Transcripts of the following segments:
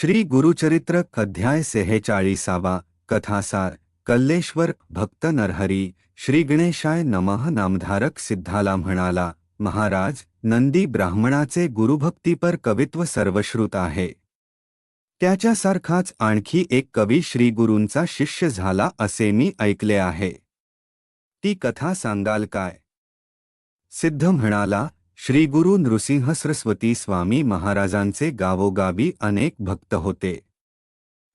श्री गुरुचरित्र अध्याय सेहेचाळीसावा कथासार कल्लेश्वर भक्त नरहरी श्री गणेशाय नमः नामधारक सिद्धाला म्हणाला महाराज नंदी ब्राह्मणाचे गुरुभक्तीपर कवित्व सर्वश्रुत आहे. त्याच्यासारखाच आणखी एक कवी श्री गुरूंचा शिष्य झाला असे मी ऐकले आहे. ती कथा सांगाल काय? सिद्ध म्हणाला श्री गुरु नृसिंह सरस्वती स्वामी महाराजांचे गावोगावी अनेक भक्त होते.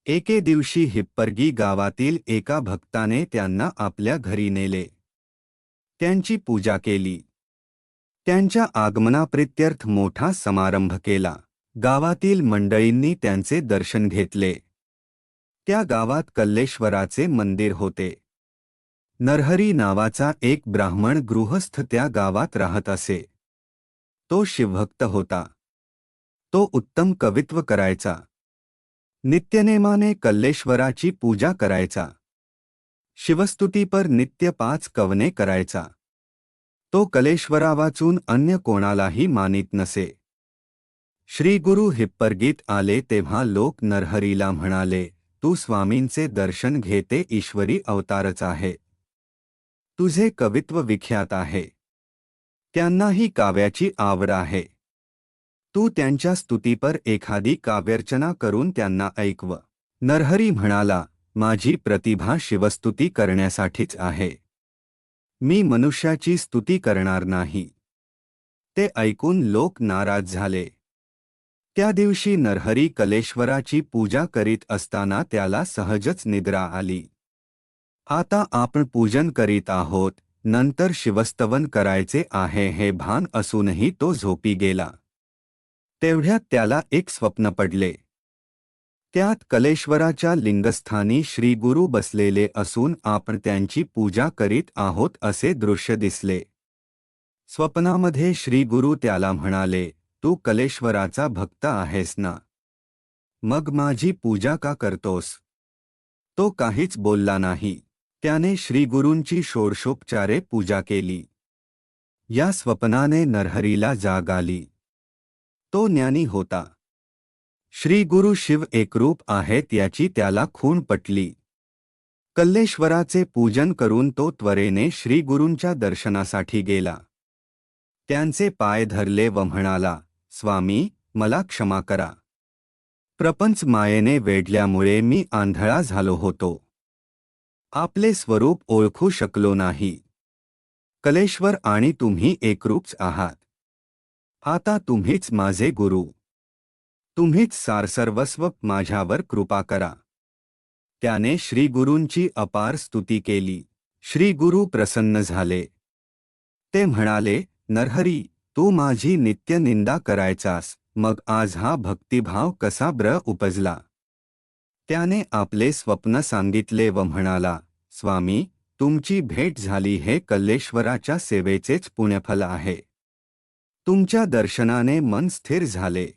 एके दिवशी हिप्परगी गावातील एका भक्ताने त्यांना आपल्या घरी नेले. त्यांची पूजा केली. त्यांच्या आगमनाप्रित्यर्थ मोठा समारंभ केला. गावातील मंडळींनी त्यांचे दर्शन घेतले. त्या गावात कल्लेश्वराचे मंदिर होते. नरहरी नावाचा एक ब्राह्मण गृहस्थ त्या गावात राहत असे. तो शिवभक्त होता. तो उत्तम कवित्व करायचा. नित्यनेमाने कल्लेश्वराची पूजा करायचा. शिवस्तुतीपर नित्य पाच कवने करायचा. तो कलेश्वरा वाचून अन्य कोणालाही मानित नसे. श्री गुरु हिप्परगीत आले तेव्हा लोक नरहरीला म्हणाले तू स्वामींचे दर्शन घेते ईश्वरी अवतारच आहे. तुझे कवित्व विख्यात आहे. त्यांनाही काव्याची आवड आहे. तू त्यांच्या स्तुतीपर एखादी काव्यर्चना करून त्यांना ऐकव. नरहरी म्हणाला माझी प्रतिभा शिवस्तुती करण्यासाठीच आहे. मी मनुष्याची स्तुती करणार नाही. ते ऐकून लोक नाराज झाले. त्या दिवशी नरहरी कलेश्वराची पूजा करीत असताना त्याला सहजच निद्रा आली. आता आपण पूजन करीत आहोत. नंतर शिवस्तवन करायचे आहे हे भान असूनही तो झोपी गेला. तेवढ्यात त्याला एक स्वप्न पडले. त्यात कलेश्वराच्या लिंगस्थानी श्रीगुरू बसलेले असून आपण त्यांची पूजा करीत आहोत असे दृश्य दिसले. स्वप्नामध्ये श्री गुरु त्याला म्हणाले तू कलेश्वराचा भक्त आहेस ना? मग माझी पूजा का करतोस? तो काहीच बोलला नाही. त्याने श्रीगुरूंची षोडशोपचारे पूजा केली. या स्वप्नाने नरहरीला जाग आली. तो ज्ञानी होता. श्री गुरु शिव एकरूप आहेत याची त्याला खूण पटली. कल्लेश्वराचे पूजन करून तो त्वरेने श्रीगुरूंच्या दर्शनासाठी गेला. त्यांचे पाय धरले व म्हणाला स्वामी मला क्षमा करा. प्रपंच मायेने वेढल्यामुळे मी आंधळा झालो होतो. आपले स्वरूप ओळखू शकलो नाही. कलेश्वर आणि तुम्ही एकरूपच आहात. आता तुम्हीच माझे गुरु. तुम्हीच सारसर्वस्व माझ्यावर कृपा करा. त्याने श्रीगुरूंची अपार स्तुती केली. श्री गुरु प्रसन्न झाले. ते म्हणाले नरहरी तू माझी नित्य निंदा करायचास. मग आज हा भक्तिभाव कसा ब्र उपजला? त्याने आपले स्वप्न सांगितले व म्हणाला स्वामी तुमची भेट झाली हे कल्लेश्वराच्या सेवेचेच पुण्यफल आहे. तुमच्या दर्शनाने मन स्थिर झाले.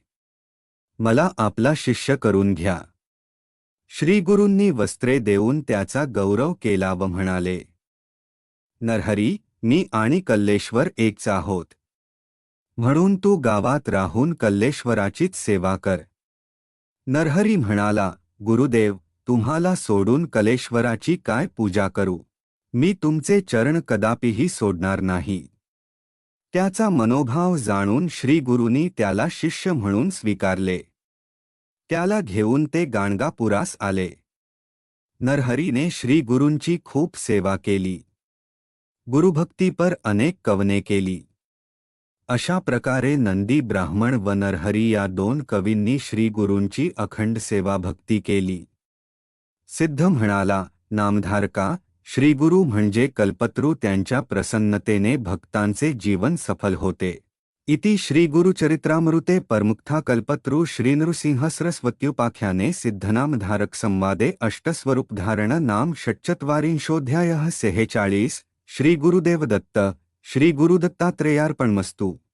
मला आपला शिष्य करून घ्या. श्रीगुरूंनी वस्त्रे देऊन त्याचा गौरव केला व म्हणाले नरहरी मी आणि कल्लेश्वर एकच आहोत. म्हणून तू गावात राहून कल्लेश्वराचीच सेवा कर नरहरी म्हणाला गुरुदेव तुम्हाला सोडून कलेश्वराची काय पूजा करू? मी तुमचे चरण कदापिही सोडणार नाही. त्याचा मनोभाव जाणून श्रीगुरूंनी त्याला शिष्य म्हणून स्वीकारले. त्याला घेऊन ते गाणगापुरास आले. नरहरीने श्रीगुरूंची खूप सेवा केली. गुरुभक्तीपर अनेक कवने केली. अशा प्रकारे नंदी ब्राह्मण व नरहरी या दोन कवींनी श्रीगुरूंची अखंड सेवा भक्ती केली. सिद्ध म्हणाला, नामधारका श्रीगुरु म्हणजे कल्पतरू त्यांच्या प्रसन्नतेने भक्तांचे जीवन सफल होते. इति श्रीगुरुचरित्रामृते परमुक्था कल्पतरू श्रीनृसिंह सरस्वत्युपाख्याने सिद्धनामधारक संवादे अष्टस्वरूपधारण नाम षट्चत्वारिंशोऽध्यायः सेहेचाळीस श्री गुरुदत्तात्रेयार्पण मस्तू गुरुदत्तात्रेयार्पणमस्तु.